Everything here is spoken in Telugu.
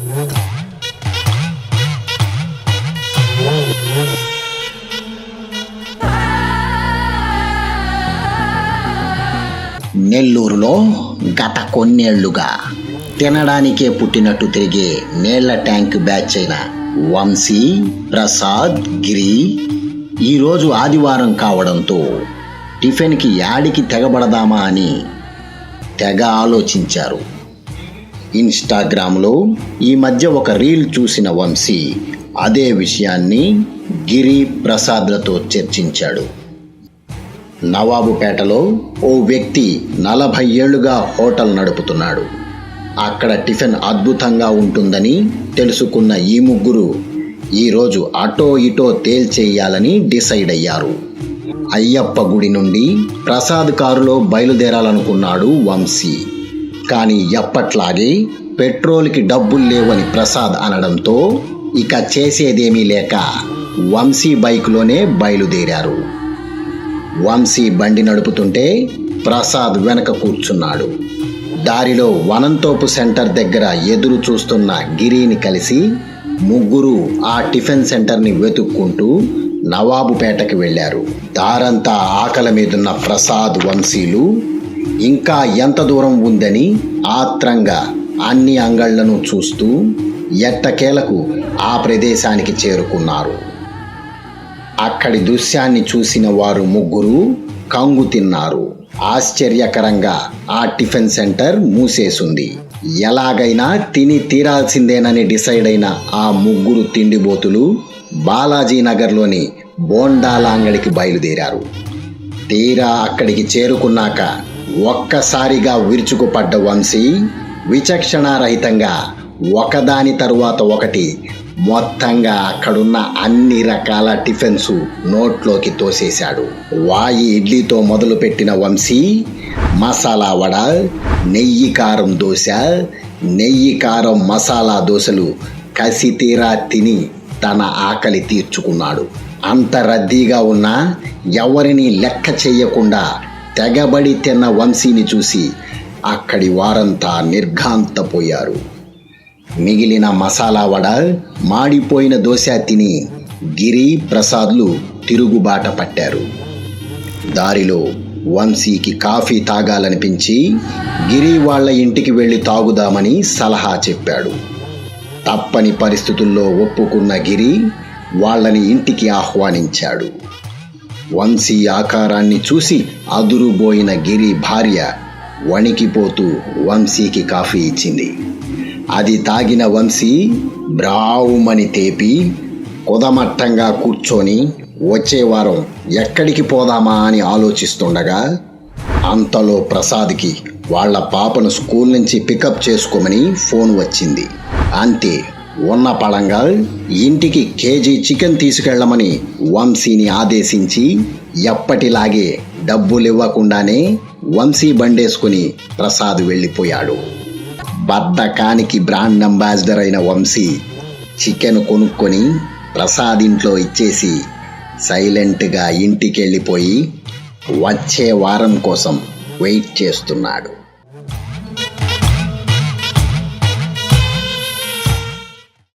నెల్లూరులో గత కొన్నేళ్ళుగా తినడానికే పుట్టినట్టు తిరిగే నీళ్ళ ట్యాంక్ బ్యాచ్ అయిన వంశీ ప్రసాద్ గిరి ఈరోజు ఆదివారం కావడంతో టిఫిన్కి యాడికి తెగబడదామా అని తెగ ఆలోచించారు. ఇన్స్టాగ్రామ్లో ఈ మధ్య ఒక రీల్ చూసిన వంశీ అదే విషయాన్ని గిరి ప్రసాద్లతో చర్చించాడు. నవాబుపేటలో ఓ వ్యక్తి నలభై ఏళ్ళుగా హోటల్ నడుపుతున్నాడు. అక్కడ టిఫిన్ అద్భుతంగా ఉంటుందని తెలుసుకున్న ఈ ముగ్గురు ఈరోజు అటో ఇటో తేల్చేయాలని డిసైడ్ అయ్యారు. అయ్యప్ప గుడి నుండి ప్రసాద్ కారులో బయలుదేరాలనుకున్నాడు వంశీ. కానీ ఎప్పట్లాగే పెట్రోల్కి డబ్బులు లేవని ప్రసాద్ అనడంతో ఇక చేసేదేమీ లేక వంశీ బైక్లోనే బయలుదేరారు. వంశీ బండి నడుపుతుంటే ప్రసాద్ వెనక కూర్చున్నాడు. దారిలో వనంతోపు సెంటర్ దగ్గర ఎదురు చూస్తున్న గిరిని కలిసి ముగ్గురు ఆ టిఫిన్ సెంటర్ని వెతుక్కుంటూ నవాబుపేటకి వెళ్ళారు. దారంతా ఆకలి మీదున్న ప్రసాద్ వంశీలు ఇంకా ఎంత దూరం ఉందని ఆత్రంగా అన్ని అంగళ్ళను చూస్తూ ఎట్టకేలకు ఆ ప్రదేశానికి చేరుకున్నారు. అక్కడి దృశ్యాన్ని చూసిన వారు ముగ్గురు కంగు తిన్నారు. ఆశ్చర్యకరంగా ఆ టిఫిన్ సెంటర్ మూసేసుంది. ఎలాగైనా తిని తీరాల్సిందేనని డిసైడ్ అయిన ఆ ముగ్గురు తిండిబోతులు బాలాజీ నగర్లోని బోండాల అంగడికి బయలుదేరారు. తీరా అక్కడికి చేరుకున్నాక ఒక్కసారిగా విరుచుకుపడ్డ వంశీ విచక్షణారహితంగా ఒకదాని తరువాత ఒకటి మొత్తంగా అక్కడున్న అన్ని రకాల టిఫిన్స్ నోట్లోకి తోసేశాడు. వాయి ఇడ్లీతో మొదలుపెట్టిన వంశీ మసాలా వడ నెయ్యి కారం దోశ నెయ్యి కారం మసాలా దోశలు కసి తీరా తిని తన ఆకలి తీర్చుకున్నాడు. అంత రద్దీగా ఉన్నా ఎవరిని లెక్క చేయకుండా తెగబడి తిన్న వంశీని చూసి అక్కడి వారంతా నిర్ఘాంతపోయారు. మిగిలిన మసాలా వడ మాడిపోయిన దోశ తిని గిరి ప్రసాద్లు తిరుగుబాట పట్టారు. దారిలో వంశీకి కాఫీ తాగాలనిపించి గిరి వాళ్ళ ఇంటికి వెళ్ళి తాగుదామని సలహా చెప్పాడు. తప్పని పరిస్థితుల్లో ఒప్పుకున్న గిరి వాళ్ళని ఇంటికి ఆహ్వానించాడు. వంశీ ఆకారాన్ని చూసి అదురుబోయిన గిరి భార్య వణికిపోతూ వంశీకి కాఫీ ఇచ్చింది. అది తాగిన వంశీ బ్రావుమని తేపి కుదమట్టంగా కూర్చొని వచ్చే వారం ఎక్కడికి పోదామా అని ఆలోచిస్తుండగా అంతలో ప్రసాద్కి వాళ్ళ పాపను స్కూల్ నుంచి పికప్ చేసుకోమని ఫోన్ వచ్చింది. అంతే ఉన్న పళంగా ఇంటికి కేజీ చికెన్ తీసుకెళ్ళమని వంశీని ఆదేశించి ఎప్పటిలాగే డబ్బులు ఇవ్వకుండానే వంశీ బండేసుకుని ప్రసాద్ వెళ్ళిపోయాడు. బద్దకానికి బ్రాండ్ అంబాసిడర్ అయిన వంశీ చికెన్ కొనుక్కొని ప్రసాద్ ఇంట్లో ఇచ్చేసి సైలెంట్గా ఇంటికి వెళ్ళిపోయి వచ్చే వారం కోసం వెయిట్ చేస్తున్నాడు.